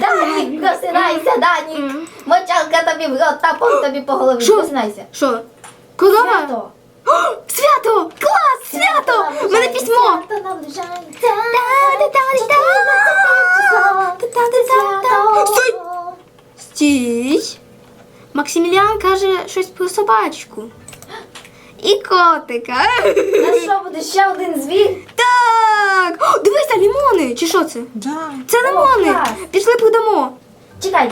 Данік, просинайся, Данік. Мочалка тобі в рот, тапок тобі по голові. Що? Просинайся. Що? Корова? Свято. О, свято! Клас! Свято! У мене письмо! Свято наближається. Та-та-та-та. Стой! Стій! Максиміліан каже щось про собачку і котика. На що буде ще один звір? Так! О, дивися, лімони! Чи що це? Да. Це лимони! клас. Пішли подамо! Чекай.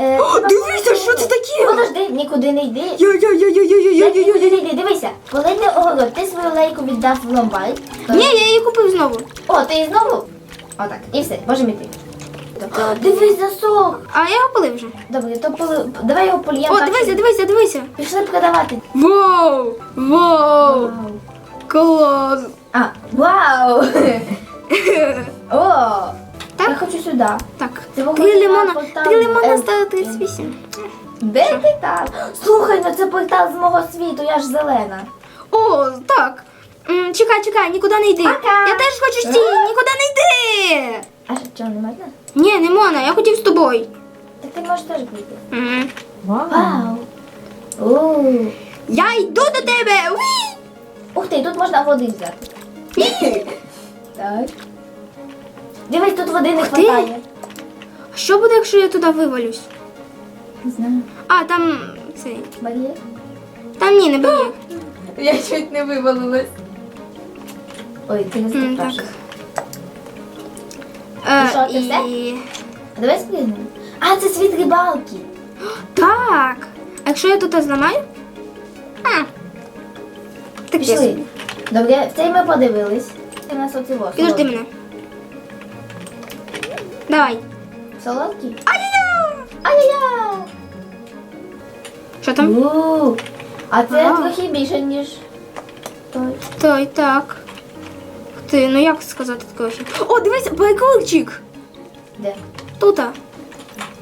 е, О, ну, дивися, ну, що це таке? Подожди, нікуди не йди. Нікуди не Йо-йо-йо-йо-йо-йо-йо-йо! йди, дивися. Коли ти огород, ти свою лейку віддав в ломбард. то- Ні, я її купив знову. О, ти її знову? Отак. І все, можемо йти. Тобто, дивись, засох. А я його полив вже. Добре, то поли... давай його поліємо. О, так, дивися, щоб- дивися, дивися. Пішли продавати. Вау! Вау! Клас! А, вау! О! Я Так? хочу сюди. Так. Три на лимона. портал. Три лимона стало 38. Де ти там? Слухай, ну це портал з мого світу, я ж зелена. О, так. М, Чекай, чекай, нікуди не йди. Пока. Я теж хочу стій, нікуди не йди. А що, чого, не можна? Ні, не можна, я хотів з тобою. Так ти можеш теж прийти. М. Вау. Вау! О! Я йду до тебе. Уі! Ух ти, тут можна води взяти. Так. Дивись, тут води не Ух ти. хватає. А що буде, якщо я туди вивалюсь? Не знаю. А, там цей. Бар'єр? Там ні, не бар'єр. Я чуть не вивалилась. Ой, ти не М, так. Е, що, це все? і... Давай спригнемо. А, це світ рибалки. Так. А якщо я тут зламаю? А. Так Пішли. Добре, в цей ми подивились. Це у нас оці во. Підожди мене. Давай. Солодкий? Ай-яй! Ай-яй-яй! Що там? У, А це Ага. трохи більше, ніж той. Той, так. Ти, ну як сказати такого? що- О, дивися, байкончик. Де? Тут.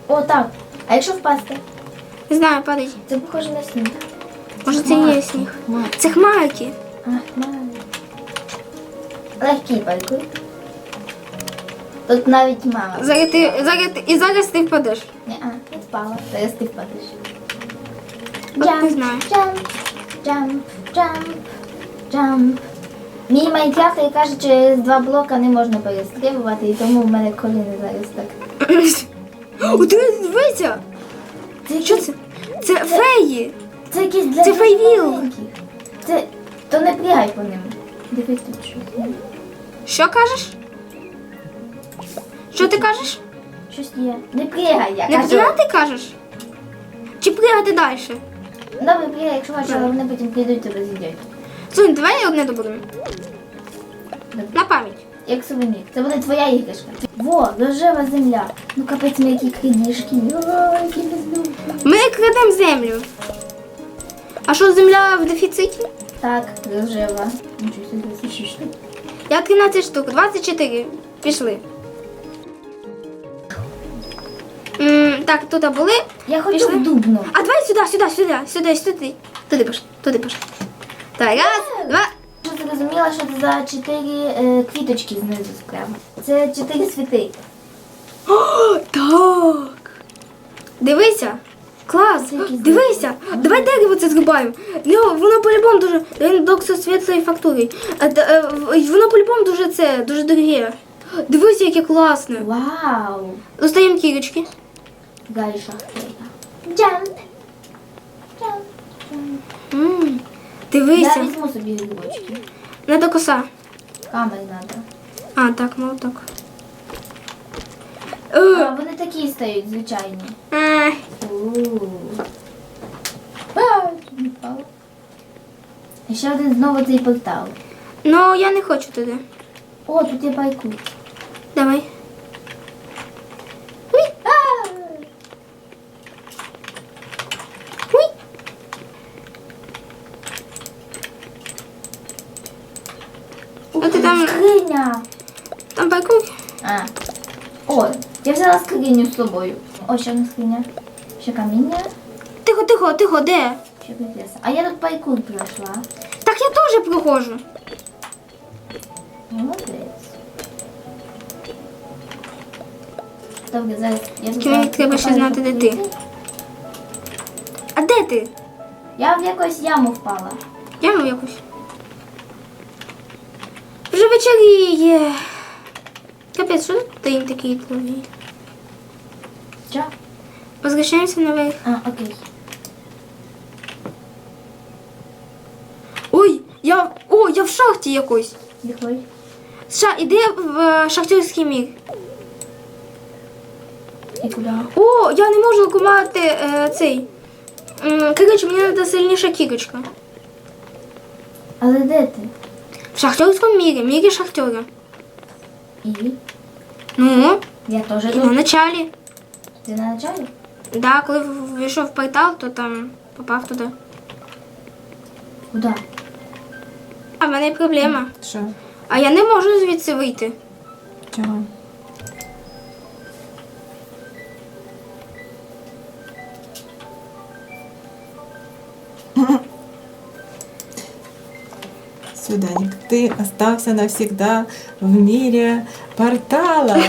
О, так. А якщо впасти? Не знаю, падай. Це похоже на сніг. Може це і є сніг. Це хмарки. А, хмари. Легкий паркур. Тут навіть мама. Зараз ти, зараз ти, і зараз ти впадеш. Ні, а, не. Зараз ти впадеш. От не знаю. джамп, джамп, джамп, джамп. Мій Майнкрафт, як каже, через два блока не можна перестрибувати, і тому в мене коліни зараз так. О, ти дивися! Це Що це? Це феї. Це якийсь для Це дуже фейвіл. маленьких. Це. То не пригай по ним. Дивись тут що. Що кажеш? Що ти кажеш? Щось є. Не пригай, я Не кажу. пригати кажеш? Чи пригати далі? Добре, пригай, якщо хочеш, але вони потім прийдуть тебе з'їдять. Слухай, давай я одне добудемо. На пам'ять. Як сувенір. Це буде твоя іграшка. Во, рожева земля. Ну капець ми які крадіжки. О, які бездумні. Ми крадемо землю. А що земля в дефіциті? Так, рожева. Нічого собі, 26 штук. Я 13 штук, 24. Пішли. М, так, тут були. Я хочу Пішли? в дубну. А давай сюди, сюди, сюди, сюди, сюди. Туди пошли, туди пошли. Так, раз, два. Я зрозуміла, що це за чотири е, квіточки знизу справа. Це чотири світи. О, так. Дивися. Клас. Дивися. Давай дерево це зрубаємо. Йо, воно по-любому дуже. Він доксо світлої фактури. А, та, е, Воно по-любому дуже це, дуже дороге. Дивися, яке класне. Вау! Достаємо кірочки. Гаррі шахтера. Джамп. Джамп. М, Я Дивися. візьму собі грибочки. Не до коса. Камери треба. А, так, молоток. А, Е, вони такі стають, звичайні. е, Ууу. А, чуть не впала. І ще один знову цей портал. Ну, я не хочу туди. О, тут є байку. Давай. А! Уй. Ух А ти ти, там- скриня. Там паркур. А. О, я взяла скриню з собою. О, ще одна скриня. Ще каміння. Тихо, тихо, тихо, де? Ще принцеса. А я тут пайкур пройшла. Так я теж проходжу. Молодець. Добре, зараз я мені треба ще знати, де ти. А де ти? Я в якусь яму впала. Я в якусь. Вже вечеріє. Капець, що тут день такий довгий? Що? Возвращаємося наверх. А, окей. Ой, я. О, я в шахті якось. Якої? Ша, іди в е, шахтерський мір. І куди? О, я не можу лакувати е, цей. М, Коротше, мені треба сильніша кірочка. Але де ти? В шахтерському мірі, мірі шахтера. І? Ну, Я теж і на тут. началі. Ти на началі? Да, коли вийшов в портал, то там попав туди. Куди? А в мене є проблема. Що? А я не можу звідси вийти. Чого? Сюданик, ты остался навсегда в мире портала.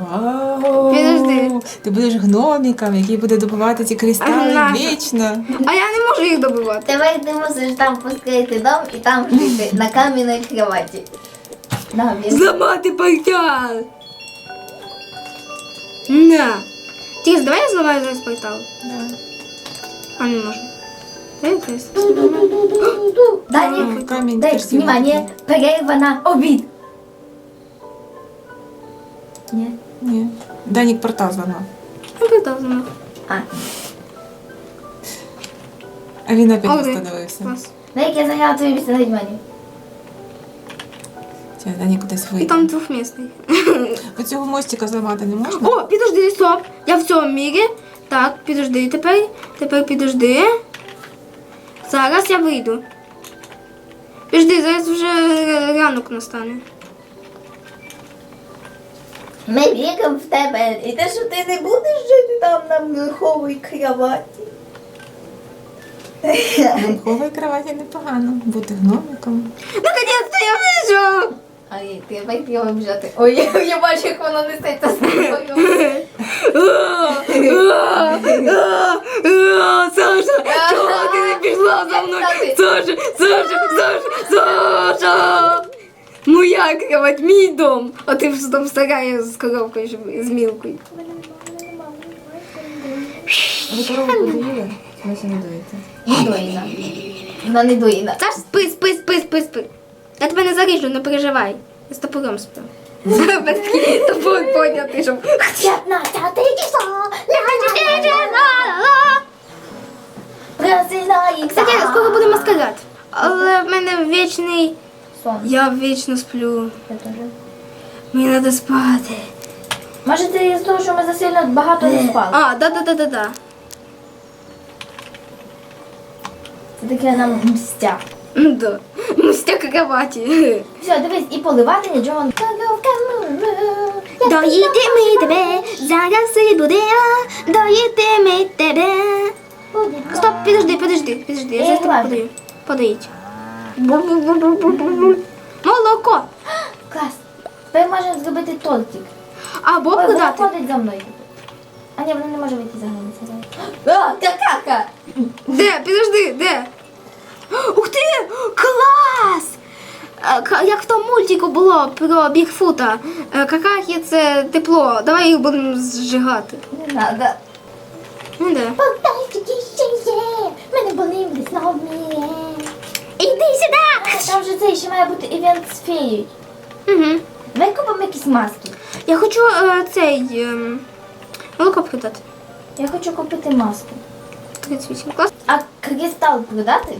Вау! Підожди. Ти будеш гноміком, який буде добувати ці кристали Ага. вічно. А я не можу їх добивати. Тепер ти мусиш там пускати дом і там жити на кам'яній кроваті. На, він. Зламати портал. На. Тіс, давай я зламаю зараз портал. А не можу. Дай якось. Дані, Ой, камінь дай, теж внимание, перерва на обід. Ні. Ні. Зламав. Ну, портал зламав. А, А він опять Окей. остановився. Клас. дай як я заграла твоє місце на відьмані. Чекай, Данік кудись І вийде. там двохмісний. Оцього мостика зламати не можна? О, підожди, стоп. Я в цьому мірі. Так, підожди тепер. Тепер підожди. Зараз я вийду. Підожди, зараз вже ранок настане. Ми віримо в тебе. І те, що ти не будеш жити там на меховій кроваті. На мховій кроваті непогано. Бути гномиком. Наконец-то я вийшов! Ай, ти давай треба бжати. Ой, я, я бачу, як воно несеться з тобою. Саша, за мною? Саша, Саша, Саша, Саша! Моя кровать, мій дом. А ти в там сарає з коровкою, щоб- з мілкою. Корову? Ви не доїте. Не доїна. Вона не доїна. Саш, спи, спи, спи, спи, спи. Я тебе не заріжу, не переживай. Я з топором сплю. Топор поднятий, щоб... 15 число. Кстати, скоро буде маскарад. Але в мене вічний... Сон. Я вічно сплю. Я теж. Мені треба спати. Може це з того, що ми засильно багато не спали. А, да-да-да-да-да. Це таке нам мстя. Да. Мстя кроваті. Все, дивись, і поливати нічого. Доїдемо тебе, зараз все буде, доїдемо тебе. Стоп, підожди, підожди, підожди, я зараз тебе подаю. Подоїть. Молоко. Клас. Тепер можемо зробити тортик. Або Ой, вона ходить за мною. А ні, вона не може вийти за границю. А, какака! Де? Підожди, де? Ух ти! Клас! Е, Як в тому мультику було про Бігфута. Е, Какахи це тепло. Давай їх будемо зжигати. Не надо. Ну де? Богданчики ще є. Ми не були в. Іди сюди! Там же це ще має бути івент з феєю. Угу. Давай купимо якісь маски. Я хочу е, цей ем, молоко продати. Я хочу купити маску. 38 клас. А кристал продати?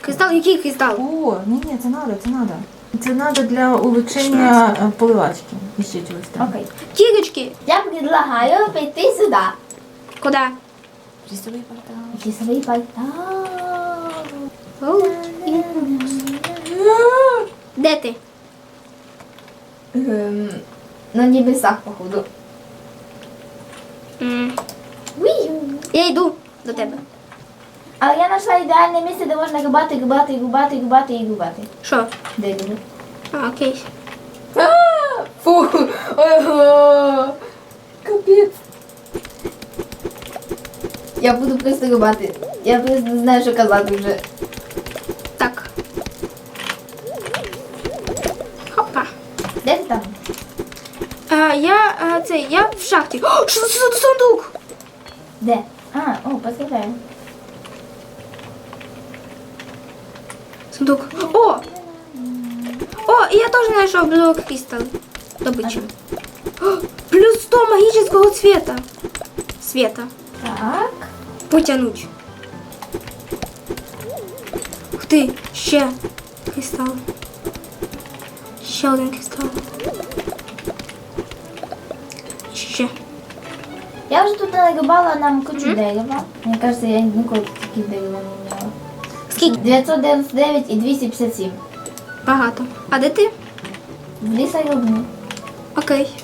Кристал, який кристал? О, ні, ні, це надо, це надо. Це надо для улучшення е, поливачки. І ще чогось там. Окей. Кірочки. Я предлагаю піти сюди. Куди? Лісовий портал. Лісовий портал. Де ти? Ем, На небесах, походу. М, Я йду до тебе. Але я знайшла ідеальне місце, де можна рубати, рубати, рубати, рубати і рубати. Що? Де люди? А, окей. Фу. Ого. Капець. Я буду просто рубати. Я просто не знаю, що казати вже. Так. Хопа. Де ти там? Е, я е, цей, я в шахті. О, що це за сундук? Де? А, о, посмотрю. Сундук. О! О, і я теж знайшов блок кристал. Добичу. О, Плюс 100 магического цвета. Света. Потянуть. Ух ти, ще кристал. Ще один кристал. Ще. Я вже тут нарубала нам кучу дерева. Мені кажется, я ніколи таких дерева не мала. Скільки? 999 і 257. Багато. А де ти? В лісорубні. Окей.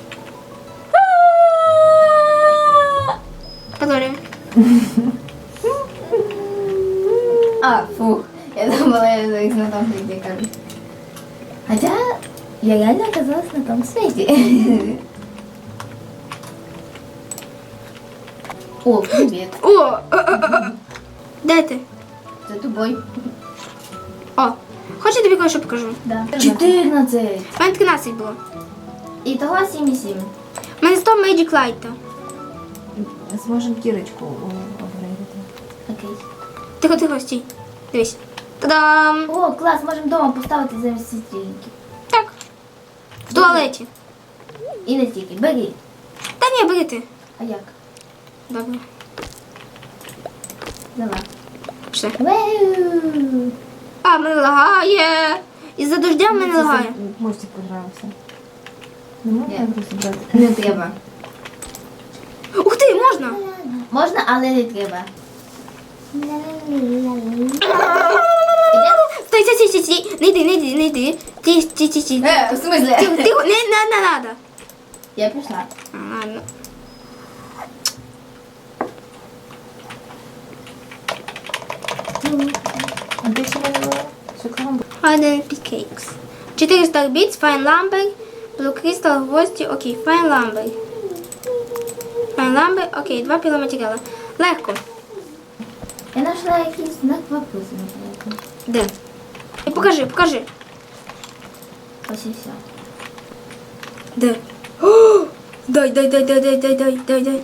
А, фух. Я думала, я зараз на том світі кажу. Хоча я реально оказалась на том світі. О, привіт. О! Де ти? Це тобой. О! Хочеш я тобі кое-що покажу? Да. 14. У мене 13 було. І того 7,7. У мене 100 Magic Light. Зможемо кірочку обрейдити. Окей. Тихо, тихо, стій. Дивись. Та-дам! О, клас, можемо вдома поставити замість світильники. Так. В туалеті. І не тільки. Бери. Та ні, бери ти. А як? Добре. Давай. Все. Веу. А, мене лагає. Із-за дождя мене лагає. Мостик понравився. Не можна розібрати? Не треба. Ти, можна! Можна, але не треба. Стой, стой, стой, стой, стой. Не йди, не йди, не йди. Ті, ті, ті, ті. Е, в смысле? Тихо, тихо, не, не, не надо. Я пішла. А, ладно. А ти ще не? Шоколадом? Identity Cakes. 400 біт, Fine Lumber, Blue Crystal, гвозді, окей, Fine Lumber. Lumber, окей, два піломатеріали. Легко. Я знайшла якийсь знак вопросу. Де? І покажи, покажи. Ось і все. Де? О! Дай, дай, дай, дай, дай, дай, дай, дай, дай.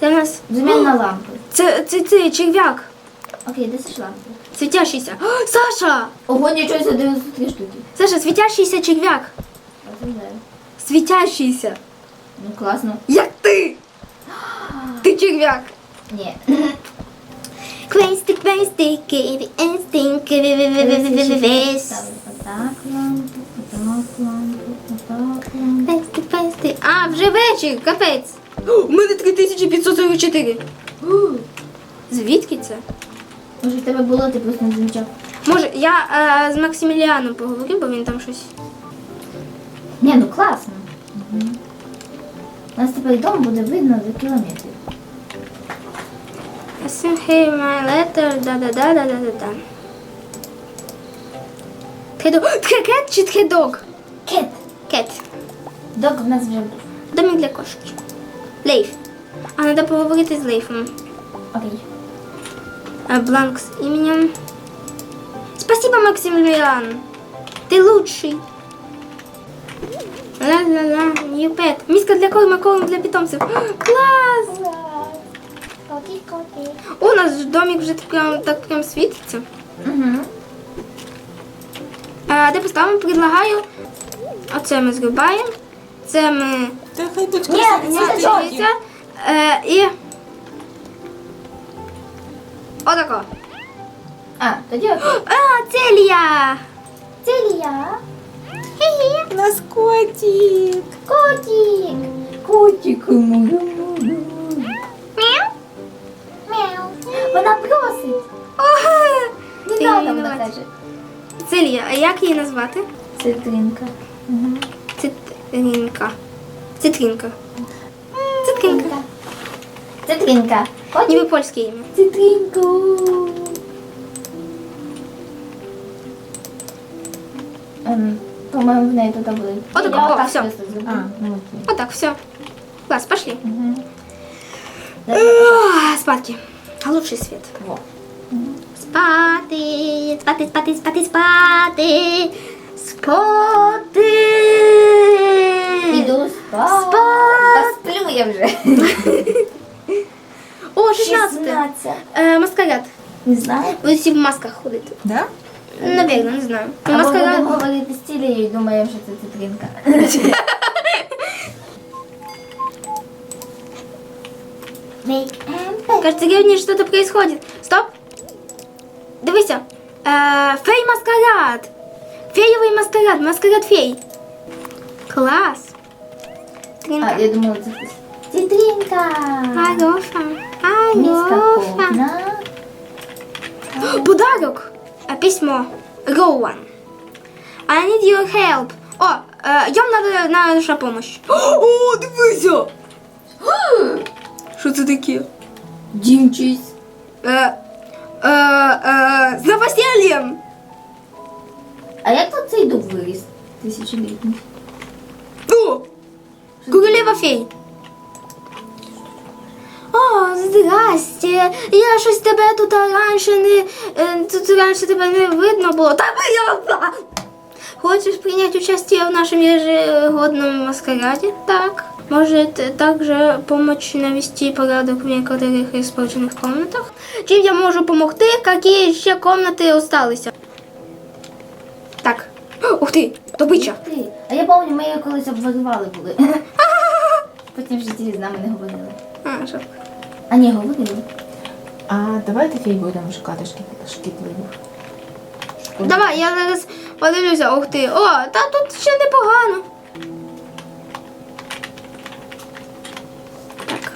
Це в нас. Замінна лампа. Це, це, це черв'як. Окей, де це ж лампа? Світящийся. О, Саша! Ого, нічого за 93 штуки. Саша, світящийся черв'як. А це знаю. Світящийся. Ну класно. Як ві, ві, ві, ві, вісь. Ставлю отак лампу, отак лампу, отак лампу. Квести, квести. А, вже вечір, капець. У мене 3544. Звідки це? Може в тебе було, ти просто не замічав. Може, я е, з Максиміліаном поговорю, бо він там щось. Ні, ну класно. У нас тепер дом буде видно за кілометрів. I sent him my letter, да-да-да-да-да-да. Тхедок. Тхекет чи тхедок? Кет. Кет. Дог в нас вже був. Домик для кошки. Лейф. А треба поговорити з Лейфом. Окей. А бланк с именем. Спасибо, Максимилиан. Ты лучший. Ла-ла-ла, pet. Миска для корма, корм для питомцев. Класс! О, у нас домик вже так прям, так прям світиться. Угу. А, де поставимо? Предлагаю. Оце ми зрубаємо. Це ми Та хай дочка Ні, ні, дивіться. Е, і. Отако. А, тоді окей. А, Целія! Целія. У нас котик. Котик. Котик. як її назвати? Цитринка. Цитринка. Цитринка. Цитринка. Цитринка. Котик. Ніби польське ім'я. Цитринку. Ем, По-моєму, в неї тут були. Отако, Я о, отак всё. просто А, зроблю. ну окей. Вот так, все. Класс, пошли. Угу. Ах, Спадки. А лучший свет. Во. Спати, спати, спати, спати, спати. Спати. Іду спати. Спати. Та сплю я вже. О, 16. 16. Е, маскарад. Не знаю. Будуть всі в масках ходити. Да? Навірно, не знаю. Ну, Або маскарад. будемо говорити з Тілією і думаємо, що це цитринка. Make and bake. Кажется, Гевни, что-то происходит. Стоп. Дивися. Е, фей маскарад. Феєвий маскарад. Маскарад фей. Клас. А, Тринка. я думала, це хтось. Цитринка. Алофа. Миска Алофа. повна. Подарок. Е, Письмо. Роуан. I need your help. О, е, йому надо наша помощь. О, дивися. Що це таке? Дімчись. Е, е, е, з новосельем. А як тут цей дуб виріс? Тисячолітній. О! Королева фей. О, здрасте. Я щось тебе тут раніше не. е, Тут раніше тебе не видно було. Та ви я. Хочеш прийняти участие в нашем ежегодном маскараде? Так. Может также помочь навести порядок в некоторых испорченных комнатах? Чим я можу помогти? Які ще комнати осталися? Ух ти, добича. Ти. А я пам'ятаю, ми її колись обварювали були. Потім в житті з нами не говорили. А, що? А ні, говорили. А давайте фей будемо шукати шкіт- шкідливих. Давай, я зараз подивлюся. Ух ти. О, та тут ще непогано. Так.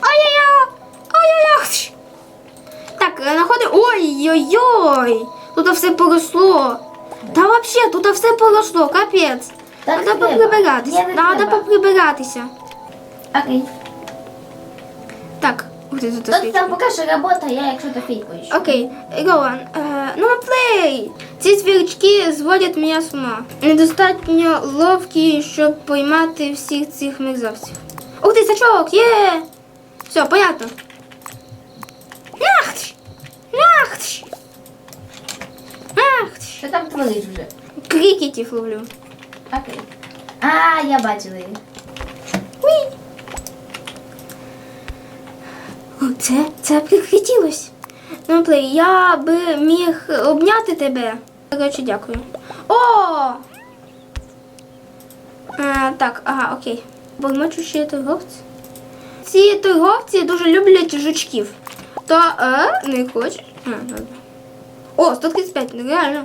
Ай-яй-яй! Ай-яй-яй! Так, е. Ой-ой-ой! Тут все поросло. Та вообще, тут все поросло, капець. Так Надо треба. поприбиратися. Не треба. поприбиратися. Окей. Так, ух ти, тут Тут там поки що робота, я якщо то фейку іщу. Окей, Ролан, е, ну плей! Ці звірчки зводять мене з ума. Недостатньо ловкі, щоб поймати всіх цих мерзавців. Ух ти, сачок, є! Все, понятно. Нахтш! Нахтш! Що там твориш вже? Крикетів ловлю. Окей. А, я бачила! О, це, це прикрутилось. Ну, плей, я би міг обняти тебе. Коротше, дякую. О! А, так, ага, окей. Бормочущі торговці. Ці торговці дуже люблять жучків. То, е, не хочеш? А, ладно. О, 135, ну реально.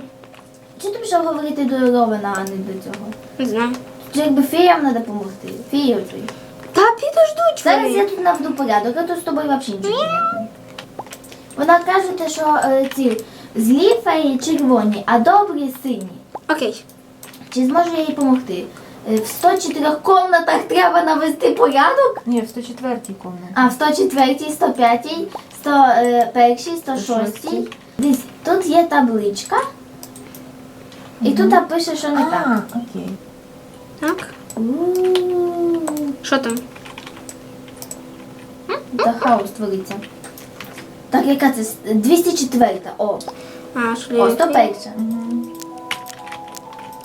Чи ти пішов говорити до Рована, а не до цього? Не знаю. Чи якби феям треба допомогти? Феї оцей. Та підождуть Зараз я тут наведу порядок, а то з тобою взагалі нічого не. Вона каже, те, що е, ці злі феї червоні, а добрі сині. Окей. Чи зможу я їй допомогти? Е, В 104 комнатах треба навести порядок? Ні, в 104 кімнаті. А, в 104, 105, 101, 106. Дивись, тут є табличка. І тут пише, що не так. А, окей. Так. Що там? Та хаос твориться. Так, яка це? С- 204. О, А, що о я- 101. Угу.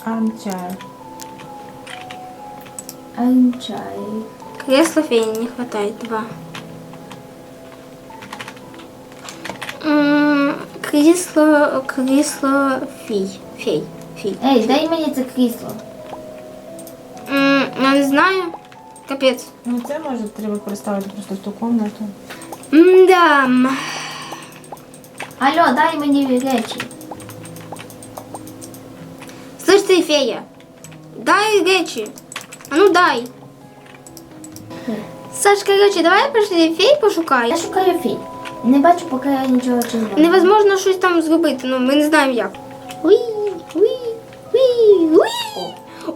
Armchair. Анчай. Кресла феи не хватает, два. М, Кресло, кресло фей, фей, фей. Ей, дай мені це крісло. М, Я не знаю. Капец. Ну це може треба переставити просто в ту кімнату. Да. Алло, дай мені речі. Слышь ты, фея. Дай речи. А ну дай. Саш, короче, давай пошли фей пошукай. Я шукаю фій. Не бачу, поки я нічого червоного. Невозможно щось там зробити, ну ми не знаємо як. Уй.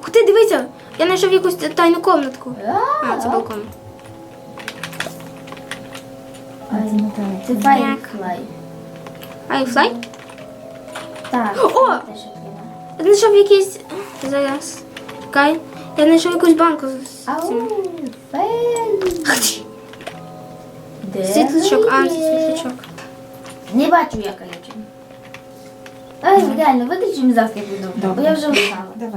Ух ти, дивися, я знайшов якусь тайну комнатку. А, це балкон. Це? Firefly. Айфлай? Так, О! Я знайшов якийсь. Зараз. Чекай. Я знайшов якусь банку з цим. Де Світлячок, а, світлячок. Не бачу, я чим. Ай, реально, виключимо завтра буду, бо я вже устала. Давай.